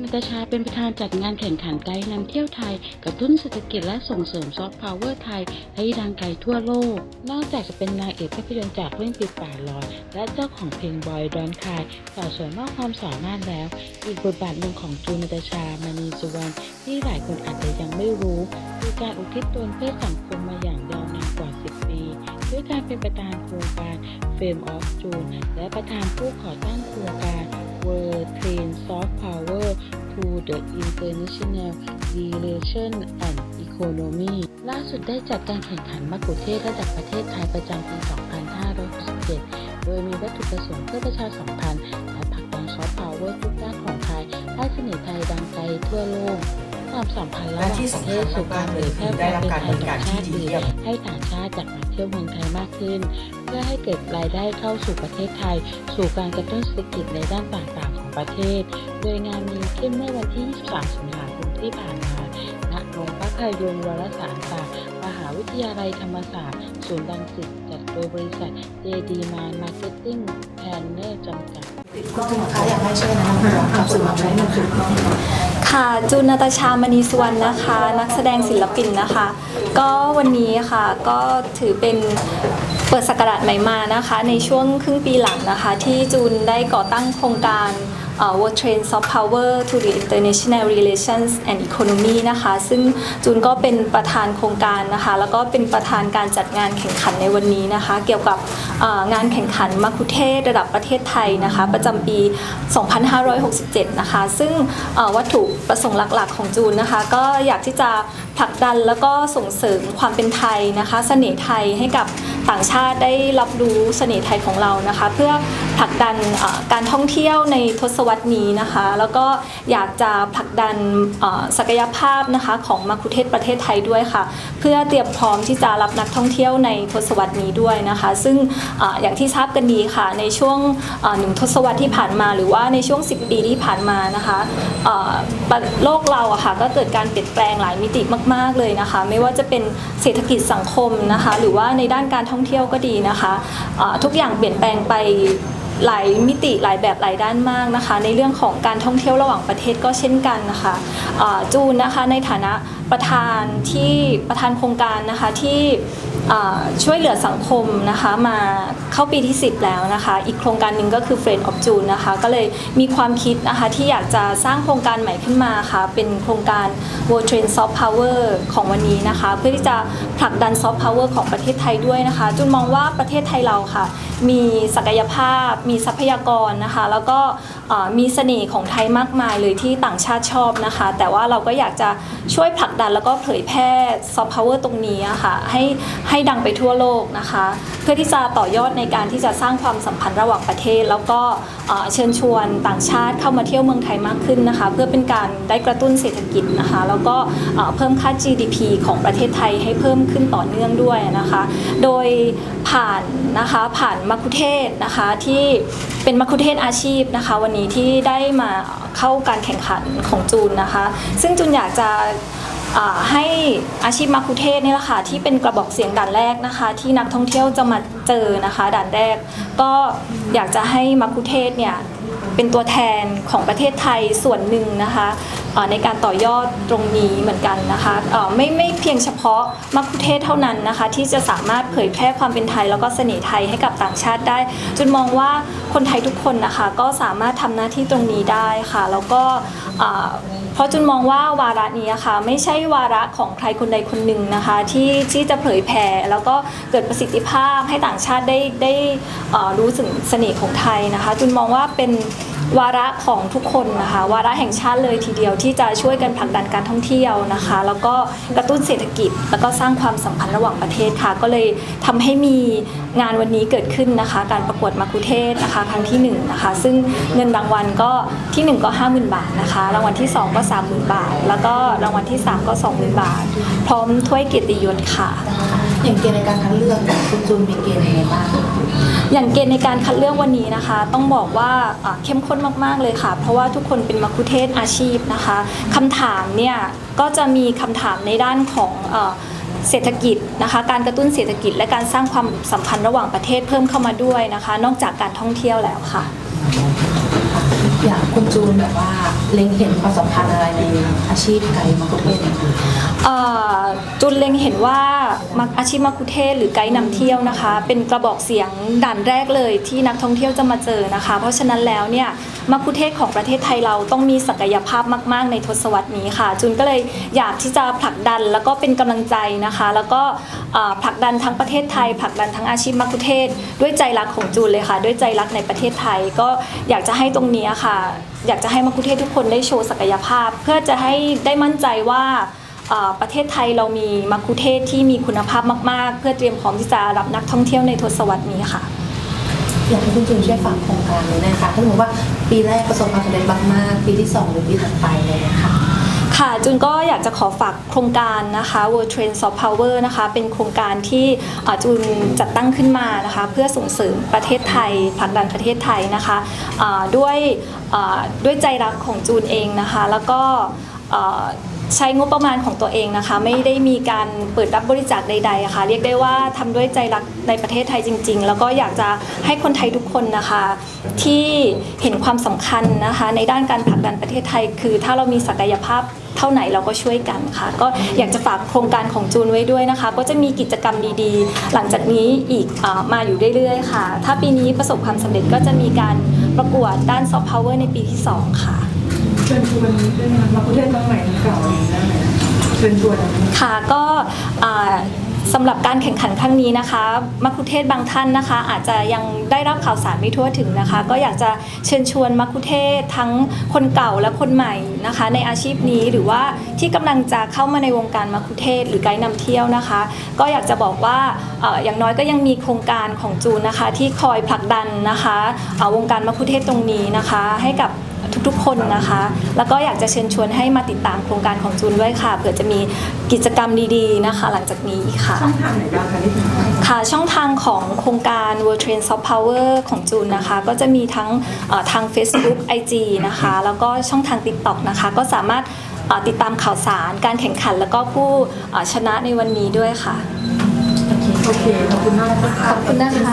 นนตาชาเป็นประธานจัดงานแข่งขันไกด์นำเที่ยวไทย กระตุ้นเศรษฐกิจและส่งเสริมซอฟต์พาวเวอร์ไทย ให้ดังไกลทั่วโลก นอกจากจะเป็นนางเอกภาพยนตร์จากเรื่องปิดป่าลอย และเจ้าของเพลงบอยดอนคายสาวสวยมากความสามารถแล้ว อีกบทบาทหนึ่งของจูนตาชามณีสุวรรณที่หลายคนอาจจะยังไม่รู้คือการอุทิศตนเพื่อสังคมมาอย่างยาวนานกว่า 10 ปีด้วยการเป็นประธานโครงการ Fame of June และประธานผู้ก่อตั้งโครงการ World Train Soft Power to the International Relation and Economy ล่าสุดได้จัดการแข่งขันมะกุเทศระดับประเทศไทยประจำปี 2567 โดยมีวัตถุประสงค์เพื่อประชาสัมพันธ์และผลักดันซอฟต์พาวเวอร์ทุกด้านของไทยให้เสน่ห์ไทยดังไกลทั่วโลก ความสัมพันธ์ระหและว่างที่ประสำเทคัศสู่การเผยแพร่คือได้รับการบริการที่ดีเยี่ยมให้ต่างชาติจากมาเที่ยวเมืองไทยมากขึ้น เพื่อให้เกิดรายได้เข้าสู่ประเทศไทย สู่การกระตุ้นเศรษฐกิจในด้านต่างๆของประเทศ โดยงานมีขึ้นเมื่อวันที่ 23 สิงหาคมที่ผ่านมาณโรงภาพยนตร์วารสารศาสตร์มหาวิทยาลัยธรรมศาสตร์ ศูนย์รังสิตจัดโดยบริษัท JD Man Marketing Planner จำกัด คุณจุนคะอยากให้ช่วยแนะนำตัวกับสื่อมวลชนหน่อยค่ะค่ะจูนนาตาชามณีสุวรรณนะคะ นักแสดงศิลปินนะคะ ก็วันนี้ค่ะก็ถือเป็นเปิดสกราชใหม่มานะคะ ในช่วงครึ่งปีหลังนะคะ ที่จูนได้ก่อตั้งโครงการ เอ่อ World Train Soft Power to the International Relations and Economy นะคะ ซึ่งจูนก็เป็นประธานโครงการนะคะ แล้วก็เป็นประธานการจัดงานแข่งขันในวันนี้นะคะ เกี่ยวกับงานแข่งขันมัคคุเทศระดับประเทศไทยนะคะ ประจำปี 2567 นะคะ ซึ่งวัตถุประสงค์หลักๆ ของจูนนะคะ ก็อยากที่จะผลักดันแล้วก็ส่งเสริมความเป็นไทยนะคะ เสน่ห์ไทยให้กับต่างชาติได้รับรู้เสน่ห์ไทยของเรานะคะ เพื่อผลักดันการท่องเที่ยวในทศวรรษนี้นะคะ แล้วก็อยากจะผลักดันศักยภาพนะคะของมัคคุเทศประเทศไทยด้วยค่ะ เพื่อเตรียมพร้อมที่จะรับนักท่องเที่ยวในทศวรรษนี้ด้วยนะคะ ซึ่งออย่างที่ทราบกันดีค่ะ ในช่วงหนึ่งทศวรรษที่ผ่านมาหรือว่าในช่วง 10 ปีที่ผ่านมานะคะะโลกเราอะค่ะก็เกิดการเปลี่ยนแปลงหลายมิติมาก ๆเลยนะคะ ไม่ว่าจะเป็นเศรษฐกิจสังคมนะคะ หรือว่าในด้านการท่องเที่ยวก็ดีนะคะเอ่อทุกอย่างเปลี่ยนแปลงไป หลายมิติหลายแบบหลายด้านมากนะคะ ในเรื่องของการท่องเที่ยวระหว่างประเทศก็เช่นกันนะคะจูนนะคะในฐานะ ประธานที่ประธานโครงการนะคะที่ช่วยเหลือสังคมนะคะมาเข้าปีที่ 10 แล้วนะคะ อีกโครงการหนึ่งก็คือ Friend of June นะคะก็เลยมีความคิดนะคะที่อยากจะสร้างโครงการใหม่ขึ้นมาค่ะ เป็นโครงการ World Train Soft Power ของวันนี้นะคะ เพื่อที่จะผลักดัน Soft Power ของประเทศไทยด้วยนะคะ จุนมองว่าประเทศไทยเราค่ะ มีศักยภาพ มีทรัพยากรนะคะ แล้วก็ มีเสน่ห์ของไทยมากมายเลยที่ต่างชาติชอบนะคะ แต่ว่าเราก็อยากจะช่วยผลักดันแล้วก็เผยแพร่ซอฟต์พาวเวอร์ตรงนี้ะค่ะให้ให้ดังไปทั่วโลกนะคะ เพื่อที่จะต่อยอดในการที่จะสร้างความสัมพันธ์ระหว่างประเทศ แล้วก็เชิญชวนต่างชาติเข้ามาเที่ยวเมืองไทยมากขึ้นนะคะ เพื่อเป็นการได้กระตุ้นเศรษฐกิจนะคะ แล้วก็เพิ่มค่า GDP ของประเทศไทยให้เพิ่มขึ้นต่อเนื่องด้วยนะคะ โดยผ่านนะคะผ่านมัคคุเทศนะคะที่เป็นมัคคุเทศอาชีพนะคะวันนี้ที่ได้มาเข้าการแข่งขันของจูนนะคะ ซึ่งจูนอยากจะให้อาชีพมัคคุเทศนี่แหละค่ะที่เป็นกระบอกเสียงด่านแรกนะคะ ที่นักท่องเที่ยวจะมาเจอนะคะด่านแรก ก็อยากจะให้มัคคุเทศเนี่ยเป็นตัวแทนของประเทศไทยส่วนหนึ่งนะคะในการต่อยอดตรงนี้เหมือนกันนะคะไม่ไม่เพียงเฉพาะมัคคุเทศเท่านั้นนะคะ ที่จะสามารถเผยแพร่ความเป็นไทย แล้วก็เสน่ห์ไทยให้กับต่างชาติได้จนมองว่า คนไทยทุกคนนะคะก็สามารถทำหน้าที่ตรงนี้ได้ค่ะ แล้วก็เพราะจุนมองว่าวาระนี้นะค่ะไม่ใช่วาระของใครคนใดคนหนึ่งนะคะที่ที่จะเผยแผ่แล้วก็เกิดประสิทธิภาพให้ต่างชาติได้ได้รู้ถึงเสน่ห์ของไทยนะคะจุนมองว่าเป็น วาระของทุกคนนะคะ วาระแห่งชาติเลยทีเดียวที่จะช่วยกันผลักดันการท่องเที่ยวนะคะ แล้วก็กระตุ้นเศรษฐกิจ แล้วก็สร้างความสัมพันธ์ระหว่างประเทศค่ะ ก็เลยทำให้มีงานวันนี้เกิดขึ้นนะคะ การประกวดมาคุเทศนะคะ ครั้งที่หนึ่งนะคะ ซึ่งเงินรางวัลก็ที่หนึ่งก็ 50,000 บาทนะคะ รางวัลที่สองก็ 30,000 บาท แล้วก็รางวัลที่สามก็ 20,000 บาท พร้อมถ้วยเกียรติยศค่ะ อย่างเกณฑ์ในการคัดเลือกเนี่ยคุณจูนมีเกณฑ์ยังไงบ้างอย่างเกณฑ์ในการคัดเลือกวันนี้นะคะ ต้องบอกว่าอ่าเข้มข้นมากๆเลยค่ะ เพราะว่าทุกคนเป็นมัคคุเทศก์อาชีพนะคะคำถามเนี่ยก็จะมีคำถามในด้านของเอ่อเศรษฐกิจนะคะ การกระตุ้นเศรษฐกิจ และการสร้างความสัมพันธ์ระหว่างประเทศเพิ่มเข้ามาด้วยนะคะ นอกจากการท่องเที่ยวแล้วค่ะ อยากคุณจูนแบบว่าเล็งเห็นความสำคัญอะไรในอาชีพไกด์มักคุเทศเนี่ยเอ่อจุนเล็งเห็นว่ามักอาชีพมักคุเทศก์หรือไกด์นำเที่ยวนะคะ เป็นกระบอกเสียงด่านแรกเลยที่นักท่องเที่ยวจะมาเจอนะคะ เพราะฉะนั้นแล้วเนี่ยมักคุเทศก์ของประเทศไทยเราต้องมีศักยภาพมาก ๆ ในทศวรรษนี้ค่ะ จุนก็เลยอยากที่จะผลักดันแล้วก็เป็นกำลังใจนะคะ แล้วก็ ผลักดันทั้งประเทศไทยผลักดันทั้งอาชีพมักคุเทศ ด้วยใจรักของจูนเลยค่ะ ด้วยใจรักในประเทศไทย ก็อยากจะให้ตรงนี้ค่ะ อยากจะให้มักคุเทศทุกคนได้โชว์ศักยภาพ เพื่อจะให้ได้มั่นใจว่าประเทศไทยเรามีมักคุเทศที่มีคุณภาพมาก ๆ เพื่อเตรียมพร้อมที่จะรับนักท่องเที่ยวในทศวรรษนี้ค่ะอยากให้คุณจูนช่วยฝากโครงการนี้นะคะถ้าสมมติว่าปีแรกประสบความสำเร็จมากๆปีที่สองหรือปีถัดไปเลยนะคะ ค่ะจุนก็อยากจะขอฝากโครงการนะคะ World Train Soft Power นะคะเป็นโครงการที่จุนจัดตั้งขึ้นมานะคะเพื่อส่งเสริมประเทศไทยผลักดันประเทศไทยนะคะด้วยด้วยใจรักของจูนเองนะคะ แล้วก็ ใช้งบประมาณของตัวเองนะคะ ไม่ได้มีการเปิดรับบริจาคใดๆะค่ะเรียกได้ว่าทำด้วยใจรักในประเทศไทยจริง ๆ แล้วก็อยากจะให้คนไทยทุกคนนะคะ ที่เห็นความสำคัญนะคะ ในด้านการผลักดันประเทศไทย คือถ้าเรามีศักยภาพเท่าไหนเราก็ช่วยกันค่ะ ก็อยากจะฝากโครงการของจูนไว้ด้วยนะคะ ก็จะมีกิจกรรมดีๆ หลังจากนี้อีกอมาอยู่เรื่อยๆค่ะ ถ้าปีนี้ประสบความสำเร็จก็จะมีการประกวดด้านซอฟต์พาวเวอร์ในปีที่ 2 ค่ะ เชิญชวนด้วยนะคะมาประเทศทั้งใหม่ทั้งเก่าอะไรอย่างเงี้ยได้ไหมเชิญชวนค่ะก็สำหรับการแข่งขันครั้งนี้นะคะมัคคุเทศบางท่านนะคะ อาจจะยังได้รับข่าวสารไม่ทั่วถึงนะคะ ก็อยากจะเชิญชวนมัคคุเทศทั้งคนเก่าและคนใหม่นะคะ ในอาชีพนี้หรือว่าที่กำลังจะเข้ามาในวงการมัคคุเทศหรือไกด์นำเที่ยวนะคะ ก็อยากจะบอกว่าออย่างน้อยก็ยังมีโครงการของจูนนะคะ ที่คอยผลักดันนะคะวงการมัคคุเทศตรงนี้นะคะ ให้กับ ทุกๆ คนนะคะ แล้วก็อยากจะเชิญชวนให้มาติดตามโครงการของจูนด้วยค่ะเผื่อจะมีกิจกรรมดีๆนะคะ หลังจากนี้อีกค่ะ ช่องทางไหนบ้างคะที่ถึงค่ะช่องทางของโครงการ World Train Soft Power ของจูนนะคะ ก็จะมีทั้งเอ่อทาง Facebook IG นะคะ แล้วก็ช่องทาง TikTok นะคะ ก็สามารถเอ่อติดตามข่าวสารการแข่งขัน แล้วก็ผู้เอ่อชนะในวันนี้ด้วยค่ะ โอเค ขอบคุณมากนะคะ ขอบคุณนะคะ